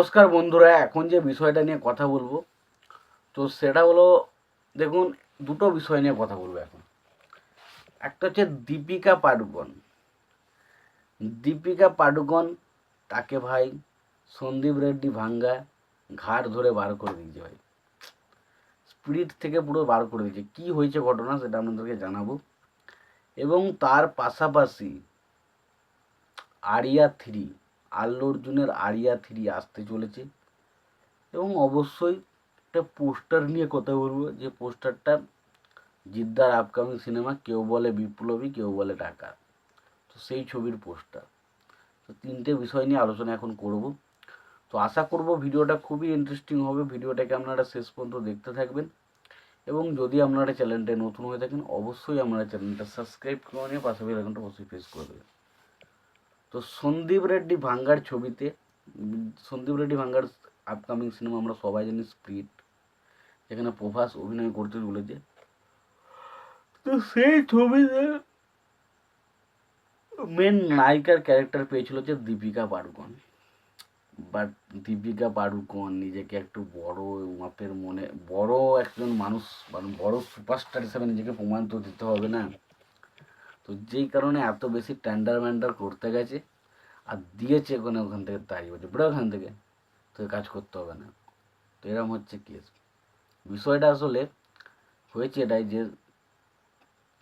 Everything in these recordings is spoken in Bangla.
নমস্কার বন্ধুরা, এখন যে বিষয়টা নিয়ে কথা বলব, তো সেটা হলো, দেখুন, দুটো বিষয় নিয়ে কথা বলব এখন। একটা হচ্ছে দীপিকা পাডুকন। দীপিকা পাডুকন তাকে ভাই সন্দীপ রেড্ডি ভাঙ্গা ঘাড় ধরে বার করে দিয়েছে ভাই। স্পিরিট থেকে পুরো বার করে দিয়েছে। কি হয়েছে ঘটনা সেটা আপনাদেরকে জানাব। এবং তার পাশাপাশি আরিয়া থ্রি আল্লু অর্জুনের আরিয়া থ্রি আসতে চলেছে। এবং অবশ্যই একটা পোস্টার নিয়ে কথা বলব, যে পোস্টারটা জিদ্দার আপকামিং সিনেমা কেউ বলে বিপ্লবী, কেউ বলে ডাকাত। তো সেই ছবির পোস্টার। তো তিনটে বিষয় নিয়ে আলোচনা এখন করব। তো আশা করব ভিডিওটা খুবই ইন্টারেস্টিং হবে। ভিডিওটাকে আপনারা শেষ পর্যন্ত দেখতে থাকবেন। এবং যদি আপনারা চ্যানেলটা নতুন হয়ে থাকেন, অবশ্যই আপনারা চ্যানেলটা সাবস্ক্রাইব করে নিয়ে পাশে বেলাকনটা অবশ্যই প্রেস করে দেবেন। তো সন্দীপ রেড্ডি ভাঙ্গার ছবিতে, সন্দীপ রেড্ডি ভাঙ্গার আপকামিং সিনেমা আমরা সবাই জানি স্প্রিট যেখানে প্রভাস অভিনয় করতে চলেছে। তো সেই ছবিতে মেন নায়িকার ক্যারেক্টার পেয়েছিল যে দীপিকা পাড়ুকোন। বাট দীপিকা পাড়ুকোন নিজেকে একটু বড় মাপের মনে, বড় একজন মানুষ মানে বড় সুপারস্টার হিসেবে নিজেকে প্রমাণ তো দিতে হবে না। তো যেই কারণে এত বেশি ট্যান্ডার ম্যান্ডার করতে গেছে, আর দিয়েছে ওখানে ওখান থেকে তাড়িয়ে বলছে, বেরো ওখান থেকে, তোকে কাজ করতে হবে না। তো এরকম হচ্ছে কেস বিষয়টা আসলে হয়েছে এটাই যে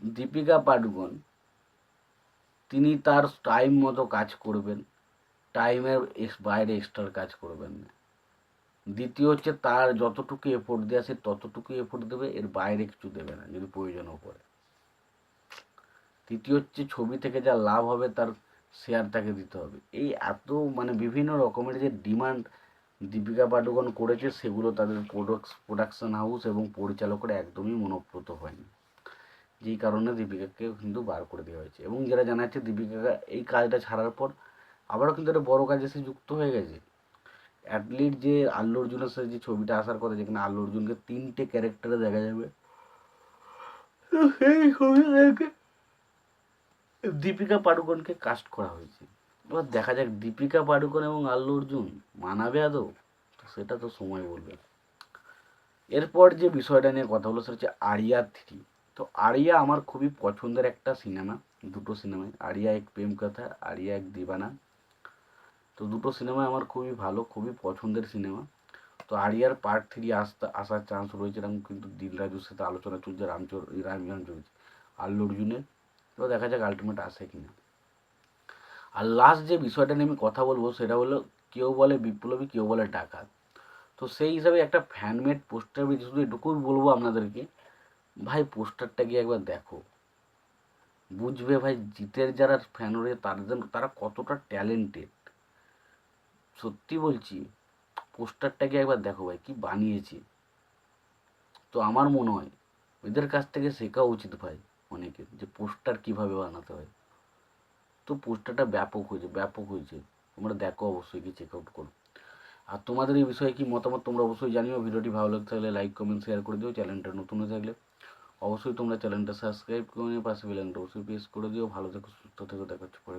দীপিকা পাডুকোন, তিনি তার টাইম মতো কাজ করবেন টাইমের বাইরে এক্সট্রা কাজ করবেন না। দ্বিতীয় হচ্ছে তার যতটুকু এফোর্ট দেওয়া সে ততটুকু এফোর্ট দেবে, এর বাইরে কিছু দেবে না, যদি প্রয়োজনও পড়ে তৃতীয় হচ্ছে ছবি থেকে যা লাভ হবে তার শেয়ার তাকে দিতে হবে। এই এত মানে বিভিন্ন রকমের যে ডিমান্ড দীপিকা পাডুকোন করেছে সেগুলো তাদের প্রোডাক্স প্রোডাকশন হাউস এবং পরিচালকরা একদমই মনোপ্রত হয়নি। যেই কারণে দীপিকাকে কিন্তু বার করে দেওয়া হয়েছে এবং যারা জানাচ্ছে দীপিকা এই কাজটা ছাড়ার পর আবারও কিন্তু একটা বড়ো কাজে সে যুক্ত হয়ে গেছে। অ্যাটলিস্ট যে আল্লু অর্জুনের সাথে যে ছবিটা আসার কথা যেখানে আল্লু অর্জুনকে তিনটে ক্যারেক্টারে দেখা যাবে। সেই ছবি থেকে দীপিকা পাডুকোনকে কাস্ট করা হয়েছে। এবার দেখা যাক দীপিকা পাডুকোন এবং আল্লু অর্জুন মানাবে আদৌ? তো সেটা তো সময় বলবে। এরপর যে বিষয়টা নিয়ে কথা হলো সেটা হচ্ছে আরিয়া থ্রি। তো আরিয়া আমার খুবই পছন্দের একটা সিনেমা, দুটো সিনেমায় আরিয়া এক প্রেম কথা, আরিয়া এক দিবানা। তো দুটো সিনেমা আমার খুবই ভালো, খুবই পছন্দের সিনেমা। তো আরিয়ার পার্ট থ্রি আসতে, আসার চান্স রয়েছে এরকম, কিন্তু দিল রাজুর সাথে আলোচনা চলছে, রামচর রামজান চলছে। আল্লু অর্জুনের তো দেখা যাক আলটিমেট আসে কি না আর লাস্ট যে বিষয়টা নিয়ে আমি কথা বলব সেটা হলো, কেউ বলে বিপ্লবী, কেউ বলে ডাকাত। তো সেই হিসাবে একটা ফ্যানমেড পোস্টার শুধু এটুকুই বলব আপনাদেরকে, ভাই পোস্টারটা গিয়ে একবার দেখো। বুঝবে ভাই, জিতের যারা ফ্যান রয়েছে তাদের তারা কতটা ট্যালেন্টেড সত্যি বলছি পোস্টারটাকে একবার দেখো ভাই, কি বানিয়েছে। তো আমার মনে হয়, এদের কাছ থেকে শেখা উচিত ভাই। অনেকে যে পোস্টার কীভাবে বানাতে হয়। তো পোস্টারটা ব্যাপক হয়েছে ব্যাপক হয়েছে। তোমরা দেখো অবশ্যই কি চেক আউট করো। আর তোমাদের এই বিষয়ে কি মতামত তোমরা অবশ্যই জানিও। ভিডিওটি ভালো লাগতে থাকলে লাইক কমেন্ট শেয়ার করে দিও। চ্যানেলটা নতুন হয়ে থাকলে অবশ্যই তোমরা চ্যানেলটা সাবস্ক্রাইব করে নিয়ে পাশে বেলাইনটা অবশ্যই প্রেস করে দিও। ভালো থেকো, সুস্থ থেকো। দেখাচ্ছে পরে।